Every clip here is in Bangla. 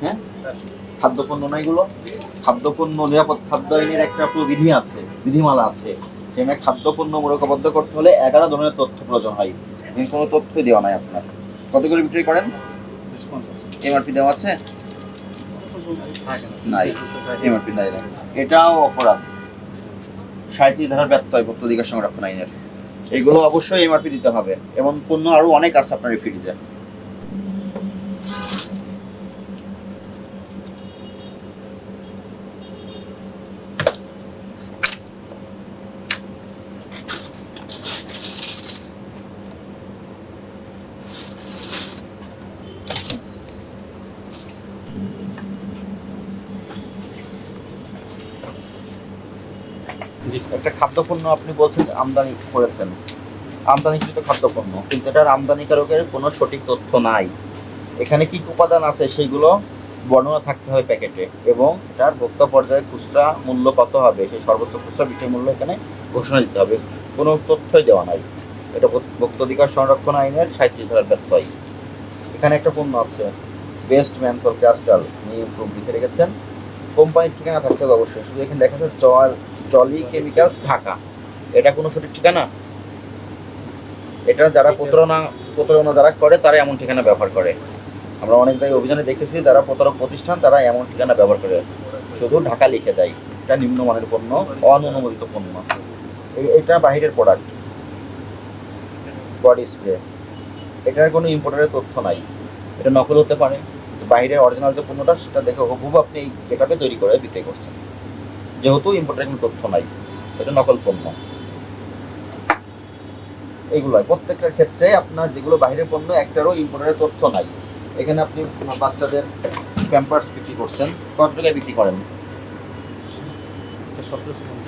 হ্যাঁ? খাদ্যপণ্য না এগুলো? খাদ্যপণ্য, নিরাপদ খাদ্য আইনের একটা বিধি আছে, বিধিমালা আছে। সেখানে খাদ্যপণ্য মোড়কবদ্ধ করতে হলে এগারো ধরনের তথ্য প্রয়োজন হয়। কিন্তু কোনো তথ্যই দেওয়া নাই আপনার। কত করে বিক্রি করেন? এমআরপি দেওয়া আছে? নাই। এমআরপি নাই। এটাও অপরাধ। সাঁত্রিশ ধারার ব্যত্যয় ভোক্তা অধিকার সংরক্ষণ আইনের। এগুলো অবশ্যই এমআরপি দিতে হবে। এবং পণ্য আরও অনেক আছে আপনার এই ফ্রিজে একটা খাদ্যপণ্য আপনি বলছেন আমদানি করেছেন। আমদানিকৃত খাদ্যপণ্য, কিন্তু এটার আমদানিকারকের কোনো সঠিক তথ্য নাই। এখানে কি উপাদান আছে সেগুলো বর্ণনা থাকতে হবে প্যাকেটে, এবং এটার ভোক্তা পর্যায়ে খুচরা মূল্য কত হবে? সেই সর্বোচ্চ খুচরা বিক্রি মূল্য এখানে ঘোষণা দিতে হবে। কোনো তথ্যই দেওয়া নাই। এটা ভোক- ভোক্তা অধিকার সংরক্ষণ আইনের সাঁত্রিশ ধারার ব্যত্যয়। এখানে একটা পণ্য আছে, বেস্ট ম্যানথল ক্রাস্টাল, নিয়ে রেখেছেন। কোম্পানির ঠিকানা থাকতে হবে অবশ্যই। শুধু এখানে লেখা আছে জল জলি কেমিক্যালস ঢাকা। এটা কোনো সঠিক ঠিকানা? এটা যারা প্রতারণা প্রতারণা যারা করে তারা এমন ঠিকানা ব্যবহার করে। আমরা অনেক জায়গায় অভিযানে দেখেছি যারা প্রতারক প্রতিষ্ঠান তারা এমন ঠিকানা ব্যবহার করে। শুধু ঢাকা লিখে দেয়। এটা নিম্নমানের পণ্য অননুমোদিত পণ্য। এটা বাহিরের প্রোডাক্ট বডি স্প্রে এটার কোনো ইম্পোর্টারের তথ্য নাই। এটা নকল হতে পারে। বাইরের অরিজিনাল যে পণ্যটা, সেটা দেখে হুবহু আপনি এই এটাকে তৈরি করে বিক্রি করছেন। যেহেতু ইম্পোর্টারের কোনো তথ্য নাই, এটা নকল পণ্য। এইগুলাই প্রত্যেকটার ক্ষেত্রে আপনার যেগুলো বাইরের পণ্য, একটারও ইম্পোর্টারের তথ্য নাই। এখানে আপনি বাচ্চাদের প্যাম্পার্স বিক্রি করছেন কত টাকায় বিক্রি করেন?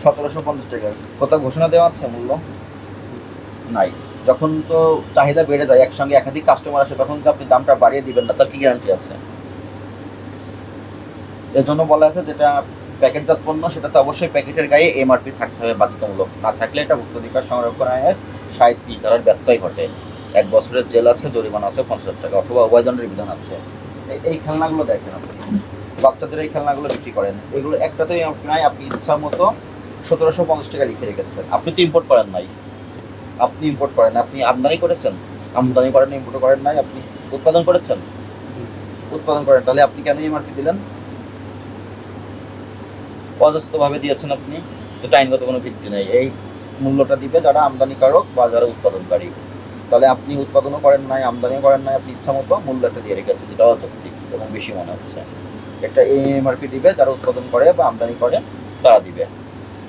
সতেরোশো পঞ্চাশ টাকা। কোথাও ঘোষণা দেওয়া আছে মূল্য? নাই। যখন তো চাহিদা বেড়ে যায়, একসঙ্গে একাধিক কাস্টমার আসে, তখন তো আপনি দামটা বাড়িয়ে দিবেন না, তার কি গ্যারান্টি আছে? এর জন্য বলা আছে যেটা প্যাকেটজাত পণ্য সেটা তো অবশ্যই প্যাকেটের গায়ে এমআরপি থাকতে হবে বাধ্যতামূলক না থাকলে এটা ভুক্তাধিকার সংরক্ষণ আইনের সাঁত্রিশ ধারার ব্যত্যয় ঘটে। এক বছরের জেল আছে জরিমানা আছে পঞ্চাশ হাজার টাকা অথবা উভয় দণ্ডের বিধান আছে। এই- এই খেলনাগুলো দেখেন আপনি। বাচ্চাদের এই খেলনাগুলো বিক্রি করেন। এগুলো একটাতেই নাই আপনি ইচ্ছা মতো সতেরোশো পঞ্চাশ টাকা লিখে রেখেছেন। আপনি তো ইম্পোর্ট করেন নাই। আপনি ইম্পোর্ট করেন আপনি আমদানি করেছেন। আমদানি করেন ইম্পোর্ট করেন নাই। আপনি উৎপাদন করেছেন? উৎপাদন করেন। তাহলে আপনি কেন এমআরপি দিলেন? অযথভাবে দিয়েছেন আপনি এটা আইনগত কোনো ভিত্তি নেই। এই মূল্যটা দিবে যারা আমদানিকারক বা যারা উৎপাদনকারী। তাহলে আপনি উৎপাদনও করেন নাই, আমদানিও করেন নাই, আপনি ইচ্ছা মতো মূল্যটা দিয়ে রেখেছে যেটা অযৌক্তিক এবং বেশি মনে হচ্ছে। একটা এমআরপি দিবে, যারা উৎপাদন করে বা আমদানি করে, তারা দিবে।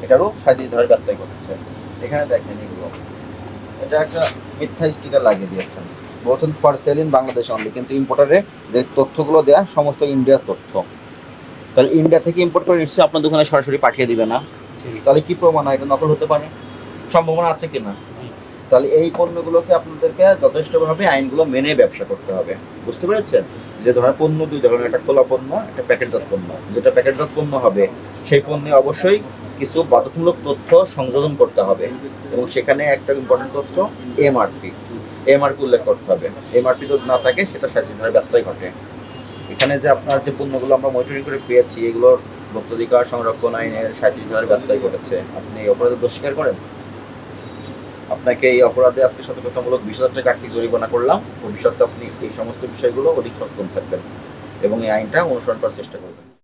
এটারও সাঁত্রিশ ধারের ব্যত্যয় ঘটেছে। এখানে দেখেন এগুলো। এটা একটা মিথ্যা স্টিকার লাগিয়ে দিয়েছেন। বলছেন for sale in Bangladesh only কিন্তু ইম্পোর্টারে যে তথ্যগুলো দেয়া, সমস্ত ইন্ডিয়ার তথ্য। তাহলে ইন্ডিয়া থেকে ইম্পোর্ট করে নিশ্চয়ই আপনার দোকানে সরাসরি পাঠিয়ে দিবে না। তাহলে কি প্রমাণ হয়? এটা নকল হতে পারে? সম্ভাবনা আছে কিনা? জি। তাহলে এই পণ্যগুলোকে আপনাদেরকে যথেষ্টভাবে আইনগুলো মেনে ব্যবসা করতে হবে। বুঝতে পেরেছেন? যে ধরনের পণ্য দুই ধরনের একটা খোলা পণ্য একটা প্যাকেটজাত পণ্য যেটা প্যাকেটজাত পণ্য হবে সেই পণ্যে অবশ্যই কিছু বাধ্যতামূলক তথ্য সংযোজন করতে হবে। এবং সেখানে একটা ইম্পর্টেন্ট তথ্য এমআরপি এমআরপি উল্লেখ করতে হবে। এমআরপি যদি না থাকে সেটা সাথে ধরনের ব্যত্যয় ঘটে। এখানে যে আপনার যে পণ্যগুলো আমরা মনিটরিং করে পেয়েছি, এগুলোর ভোক্তাধিকার সংরক্ষণ আইনের সাঁত্রিশ ধরনের ব্যত্যয় ঘটেছে। আপনি এই অপরাধে দোষ স্বীকার করেন? আপনাকে এই অপরাধে আজকে সতর্কতামূলক বিশ হাজার টাকা আর্থিক জরিমানা করলাম। ভবিষ্যতে আপনি এই সমস্ত বিষয়গুলো অধিক সচেতন থাকবেন এবং এই আইনটা অনুসরণ করার চেষ্টা করবেন।